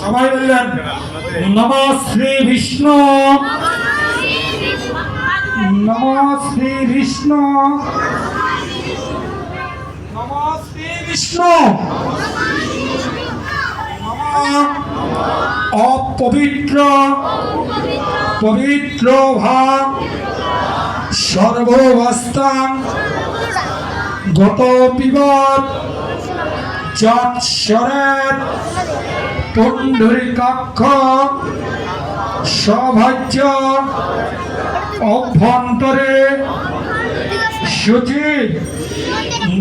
সবাই বললেন নম শ্রী বিষ্ণু। নম শ্রী বিষ্ণু। নম। শ্রী বিষ্ণু অপবিত্র। পবিত্র ভাব সর্ববস্থান গত পিবত যৎসরের পুণ্ডরিকাক্ষ সৌভাগ্য, অভ্যন্তরে শুচি।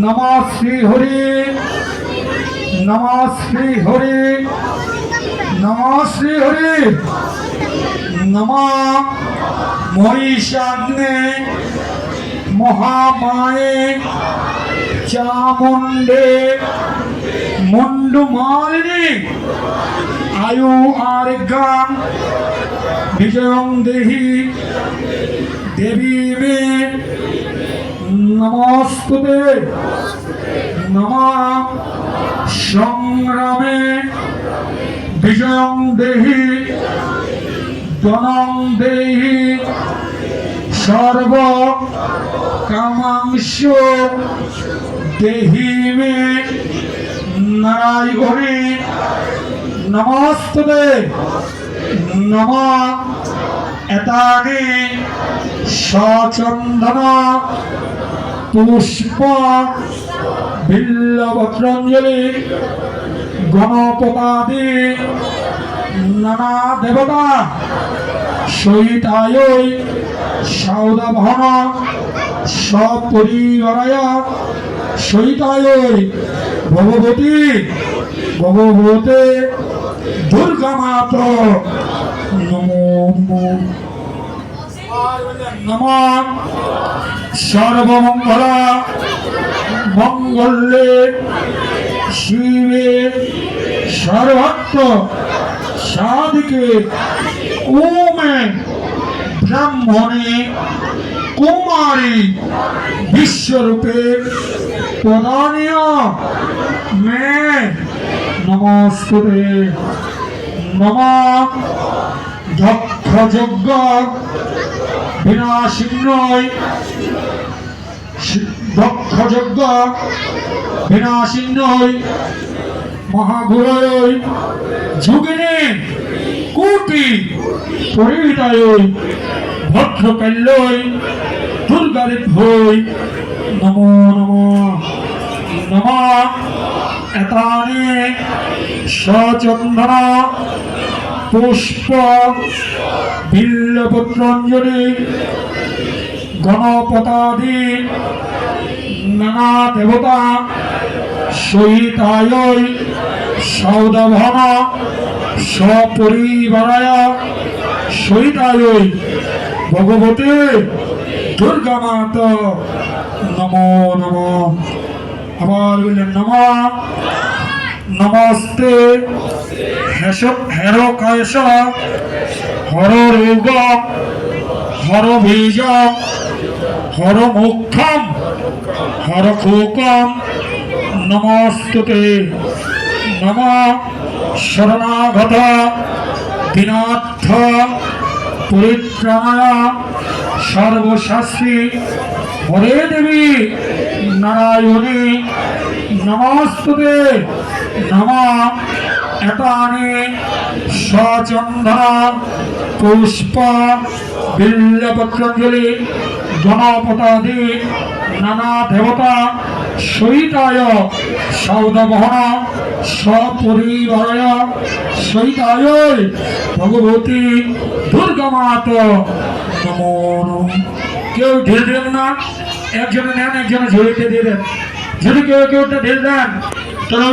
নম শ্রী হরি, নম শ্রী হরি, নম শ্রী হরি, নম মহিষাগ্নে, মহামায়ে, চামুণ্ডে মুন্ডুমালিনী আয়ু আরোগ্যাম বিজয়ং দেহি, দেবী মে, নমস্তুতে, নম সংগ্রামে, বিজয়ং দেহি দনং দেহি। সর্ব কামাংশ দেহি মে নারায়ণী নমস্তে নম এতানি সচন্দন পুষ্প বিল্লভদ্রঞ্জলি গণপতাদি নানা দেবতা, সহিতায় সৌদভন সপরিবারায়, সহিতায় ভগবতী, ভগবতে দুর্গা মাত নমো। নম। সর্বমঙ্গল মঙ্গলে। শিবে সর্বত্র। সাধিকে ওমে ব্রাহ্মণে কুমারী বিশ্বরূপের প্রদানীয়। মে নমস্তে নম যজ্ঞ বিনাশিন্নয়। দক্ষ যজ্ঞ বিনাশিন্নয়। মহাগুরয় যুগিনী কোটি পরিহিতায় ভদ্রকাল্যই দুর্গারিভ্যই নমো নমো। নম এতানি সচন্দন পুষ্প বিল্লপত্রঞ্জলি গণপতাদি নানা দেবতা, সহিতায় সৌদভন সপরিবারায়, সহিতায়, ভগবতে দুর্গা মাত নমো নমো। আবার বললেন, নম, নমস্তে হের কায়স হর রোগ হর বীজ হর মুখম হর খোকম নমস্তুতে। নম শরণাগত, দিনার্থ, পরিত্রাণায়, সর্বশাস্ত্রী, হরে দেবী, নারায়ণী, নমস্তুতে। নম এতানি সচন্দন পুষ্প, বিল্লপত্রঞ্জলি, গণপতাদি নানা দেবতা সহিতায় সৌদবহন, সপরিবারায় সহিতায় ভগবতী দুর্গমাত কেউ ঢেল দেন না, একজনে নেন, একজনে ঝুড়িতে দিয়ে দেন। যদি কেউ কেউ ঢেল দেন